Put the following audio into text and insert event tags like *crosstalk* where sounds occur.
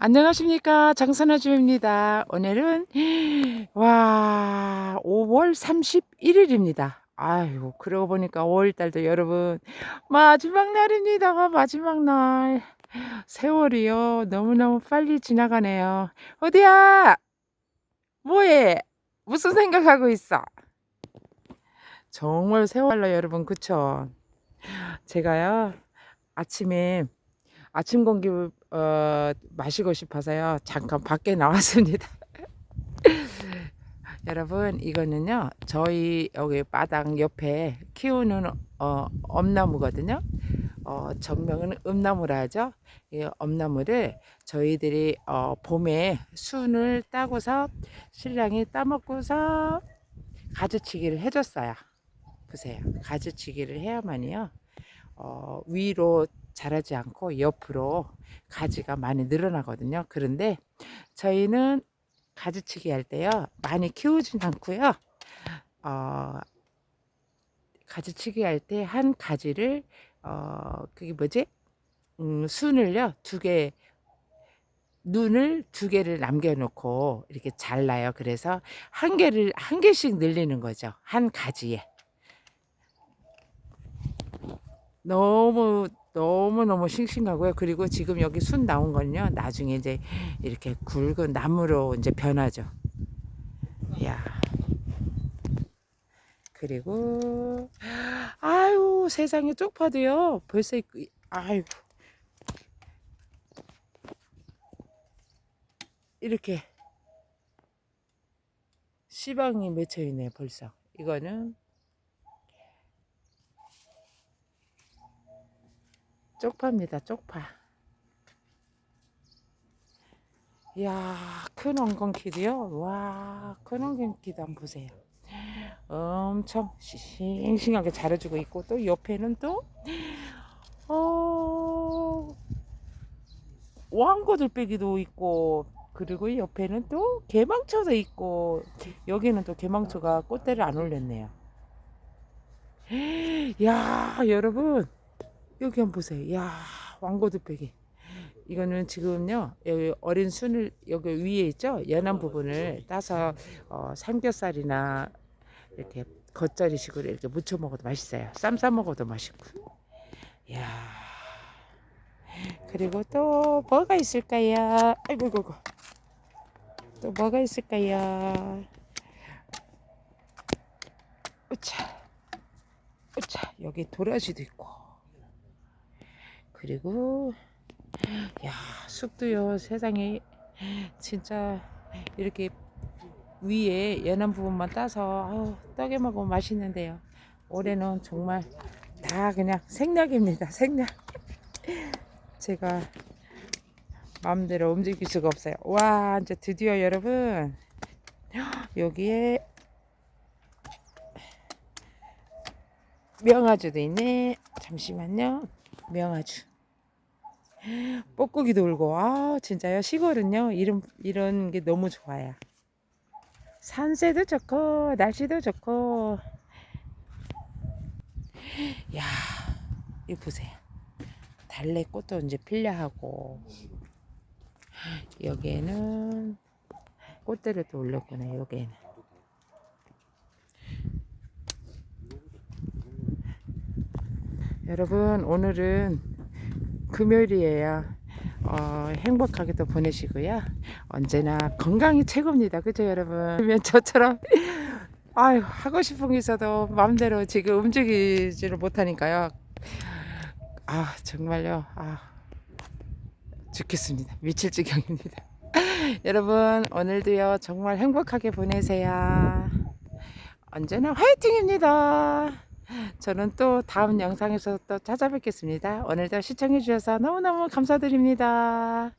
안녕하십니까 장선아주입니다. 오늘은 와 5월 31일입니다. 아이고 그러고 보니까 5월달도 여러분 마지막 날입니다. 마지막 날 세월이요 너무너무 빨리 지나가네요. 어디야? 뭐해? 무슨 생각하고 있어? 정말 세월로 여러분 그쵸? 제가요 아침에 아침 공기 어, 마시고 싶어서요. 잠깐 밖에 나왔습니다. *laughs* 여러분, 이거는요. 저희 여기 바닥 옆에 키우는 어, 엄나무거든요. 어, 전명은 음나무라 하죠. 이 엄나무를 저희들이 어, 봄에 순을 따고서 신랑이 따먹고서 가지치기를 해줬어요. 보세요. 가지치기를 해야만이요. 어, 위로 자라지 않고 옆으로 가지가 많이 늘어나거든요. 그런데 저희는 가지치기 할 때요. 많이 키우진 않고요. 어, 가지치기 할 때 한 가지를 어, 그게 뭐지? 음, 순을요. 두 개, 눈을 두 개를 남겨놓고 이렇게 잘라요. 그래서 한 개를, 한 개씩 늘리는 거죠. 한 가지에. 너무 너무너무 싱싱하고요. 그리고 지금 여기 순 나온 건요. 나중에 이제 이렇게 굵은 나무로 이제 변하죠. 야. 그리고 아유, 세상에 쪽파도요. 벌써 있고 아이고. 이렇게 씨방이 맺혀 있네, 벌써. 이거는 쪽파입니다. 쪽파. 이야, 큰 엉겅퀴도요. 와, 큰 엉겅퀴도 한번 보세요. 엄청 싱싱하게 자라주고 있고 또 옆에는 또 어, 왕고들빼기도 있고 그리고 옆에는 또 개망초도 있고 여기는 또 개망초가 꽃대를 안 올렸네요. 야, 여러분 여기 한번 보세요. 야 왕고두빼기. 이거는 지금요 여기 어린 순을 여기 위에 있죠 연한 부분을 따서 어, 삼겹살이나 이렇게 겉절이식으로 이렇게 무쳐 먹어도 맛있어요. 쌈 싸 먹어도 맛있고. 야 그리고 또 뭐가 있을까요? 아이고 아이고 또 뭐가 있을까요? 으차 으차 여기 도라지도 있고. 그리고 야 쑥도요 세상에. 진짜 이렇게 위에 연한 부분만 따서 아우, 떡에 먹으면 맛있는데요. 올해는 정말 다 그냥 생략입니다 생략. 제가 마음대로 움직일 수가 없어요. 와 이제 드디어 여러분. 여기에 명아주도 있네. 잠시만요. 명아주 *gasps* 뻐꾸기도 울고. 아 진짜요? 시골은요? 이런 이런 게 너무 좋아요. 산세도 좋고 날씨도 좋고. *gasps* 야 이거 보세요. 달래꽃도 이제 필려 하고. *gasps* 여기에는 꽃대를 또 올렸구나 여기에는. 여러분 오늘은 금요일이에요. 어, 행복하게 또 보내시고요. 언제나 건강이 최고입니다. 그죠, 여러분? 그러면 저처럼 아유, 하고 싶은 게 있어도 마음대로 지금 움직이지를 못하니까요. 아, 정말요. 아, 죽겠습니다. 미칠 지경입니다. *laughs* 여러분, 오늘도요, 정말 행복하게 보내세요. 언제나 화이팅입니다. 저는 또 다음 영상에서 또 찾아뵙겠습니다. 오늘도 시청해 주셔서 너무너무 감사드립니다.